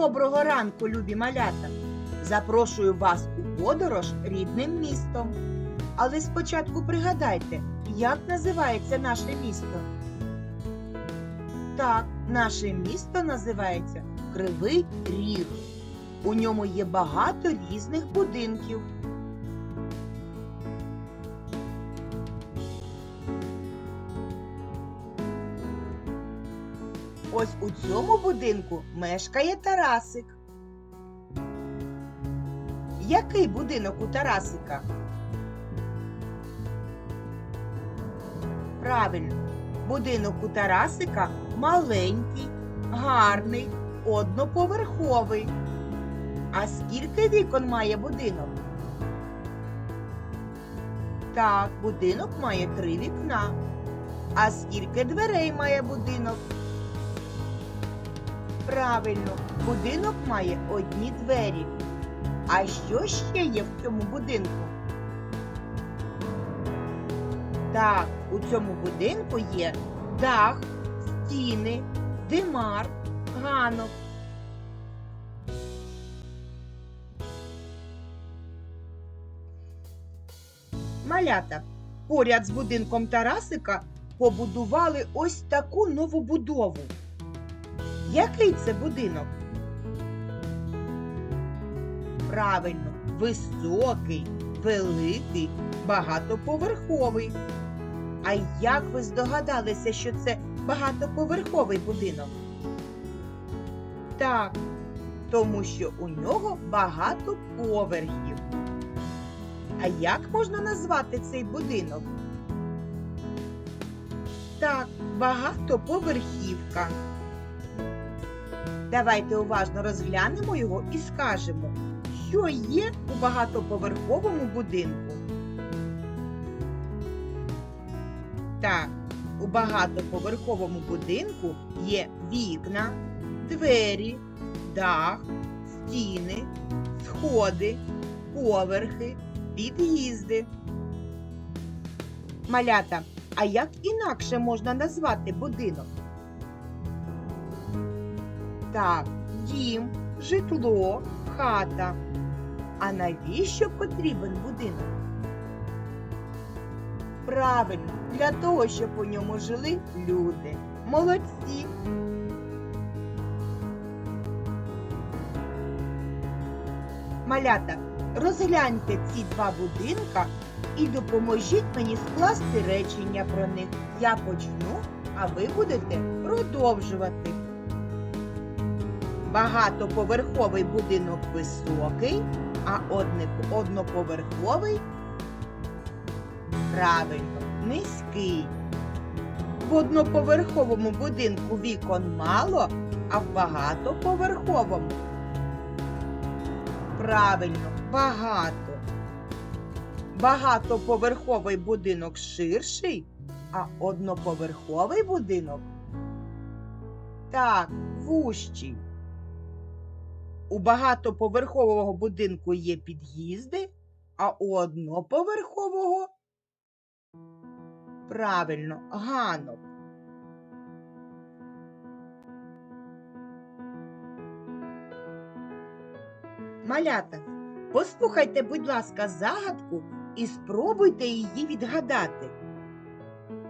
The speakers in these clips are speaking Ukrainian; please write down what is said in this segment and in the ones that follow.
Доброго ранку, любі малята! Запрошую вас у подорож рідним містом. Але спочатку пригадайте, як називається наше місто? Так, наше місто називається Кривий Ріг. У ньому є багато різних будинків. Ось у цьому будинку мешкає Тарасик. Який будинок у Тарасика? Правильно, будинок у Тарасика маленький, гарний, одноповерховий. А скільки вікон має будинок? Так, будинок має три вікна. А скільки дверей має будинок? Правильно, будинок має одні двері. А що ще є в цьому будинку? Так, у цьому будинку є дах, стіни, димар, ганок. Малята, поряд з будинком Тарасика побудували ось таку новобудову. Який це будинок? Правильно, високий, великий, багатоповерховий. А як ви здогадалися, що це багатоповерховий будинок? Так, тому що у нього багато поверхів. А як можна назвати цей будинок? Так, багатоповерхівка. Давайте уважно розглянемо його і скажемо, що є у багатоповерховому будинку. Так, у багатоповерховому будинку є вікна, двері, дах, стіни, сходи, поверхи, під'їзди. Малята, а як інакше можна назвати будинок? Так, дім, житло, хата. А навіщо потрібен будинок? Правильно, для того, щоб у ньому жили люди. Молодці. Малята, розгляньте ці два будинка і допоможіть мені скласти речення про них. Я почну, а ви будете продовжувати. Багатоповерховий будинок високий, а одноповерховий правильно, низький. В одноповерховому будинку вікон мало, а в багатоповерховому правильно, багато. Багатоповерховий будинок ширший, а одноповерховий будинок так, вущий. У багатоповерхового будинку є під'їзди, а у одноповерхового правильно ганок. Малята, послухайте, будь ласка, загадку і спробуйте її відгадати.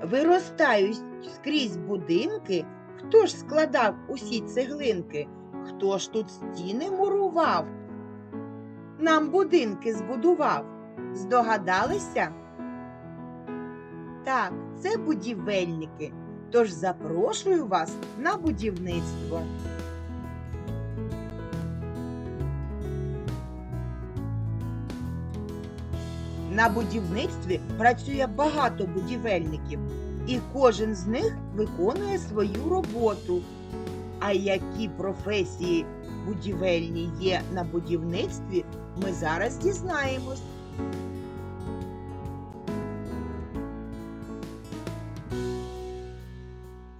Виростають скрізь будинки, хто ж складав усі цеглинки? Хто ж тут стіни мурував? Нам будинки збудував. Здогадалися? Так, це будівельники. Тож запрошую вас на будівництво. На будівництві працює багато будівельників, і кожен з них виконує свою роботу. А які професії будівельні є на будівництві, ми зараз дізнаємось.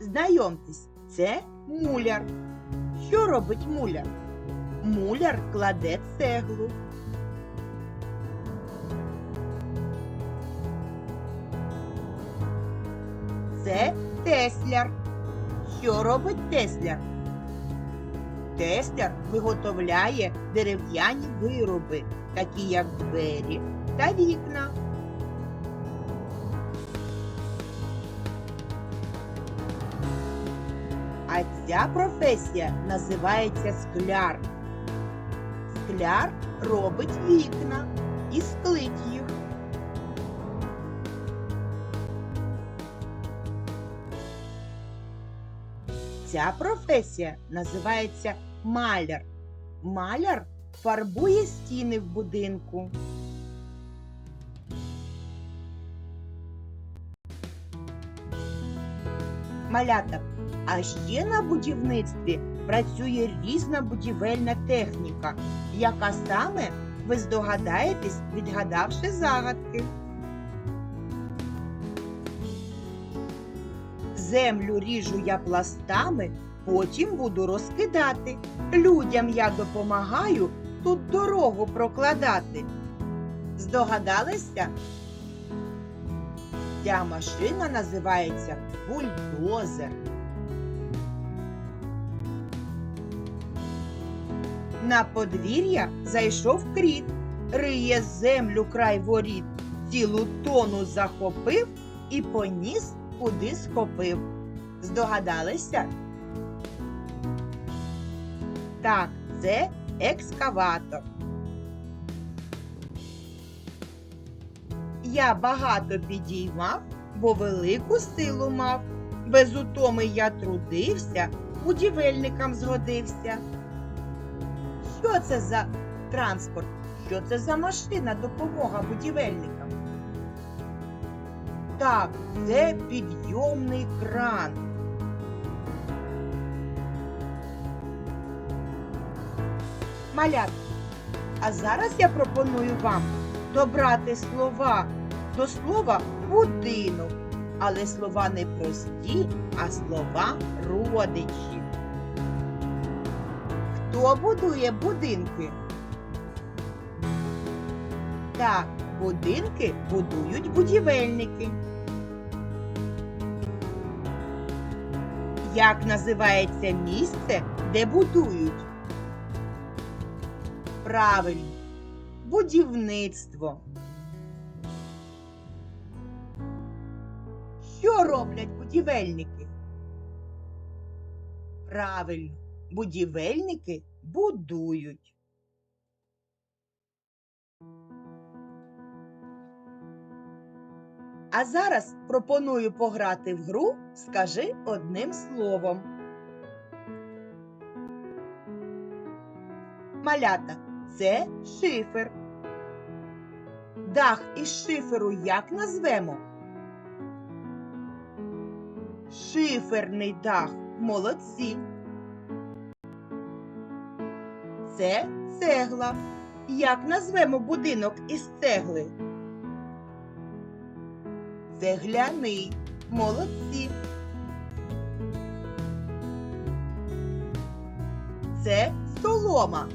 Знайомтесь, це муляр. Що робить муляр? Муляр кладе цеглу. Це тесляр. Що робить тесляр? Тестер виготовляє дерев'яні вироби, такі як двері та вікна. А ця професія називається скляр. Скляр робить вікна і склить їх. Ця професія називається маляр. Маляр фарбує стіни в будинку. Малята, а ще на будівництві працює різна будівельна техніка, яка саме ви здогадаєтесь, відгадавши загадки. Землю ріжу я пластами, потім буду розкидати. Людям я допомагаю тут дорогу прокладати. Здогадалися? Ця машина називається бульдозер. На подвір'я зайшов кріт, риє землю край воріт, цілу тону захопив і поніс, куди схопив. Здогадалися? Так, це екскаватор. Я багато підіймав, бо велику силу мав. Без утоми я трудився, будівельникам згодився. Що це за транспорт? Що це за машина допомога будівельникам? Так, це підйомний кран. Малят, а зараз я пропоную вам добрати слова до слова будинок. Але слова не прості, а слова родичі. Хто будує будинки? Так, будинки будують будівельники. Як називається місце, де будують? Правильно, будівництво. Що роблять будівельники? Правильно, будівельники будують. А зараз пропоную пограти в гру Скажи одним словом. Малята це шифер. Дах із шиферу як назвемо? Шиферний дах. Молодці. Це цегла. Як назвемо будинок із цегли? Цегляний. Молодці. Це солома.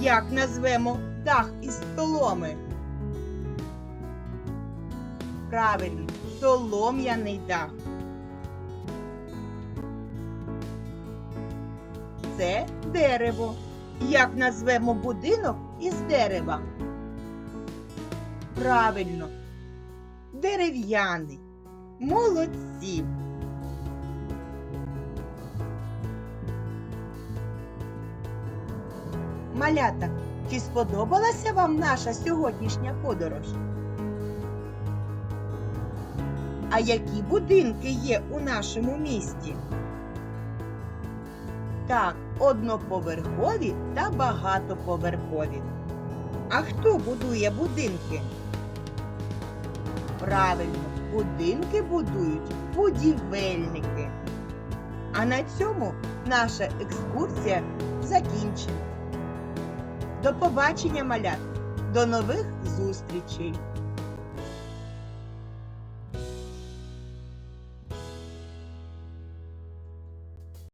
Як назвемо дах із соломи? Правильно, солом'яний дах. Це дерево. Як назвемо будинок із дерева? Правильно, дерев'яний. Молодці. Малята, чи сподобалася вам наша сьогоднішня подорож? А які будинки є у нашому місті? Так, одноповерхові та багатоповерхові. А хто будує будинки? Правильно, будинки будують будівельники. А на цьому наша екскурсія закінчена. До побачення, малят! До нових зустрічей!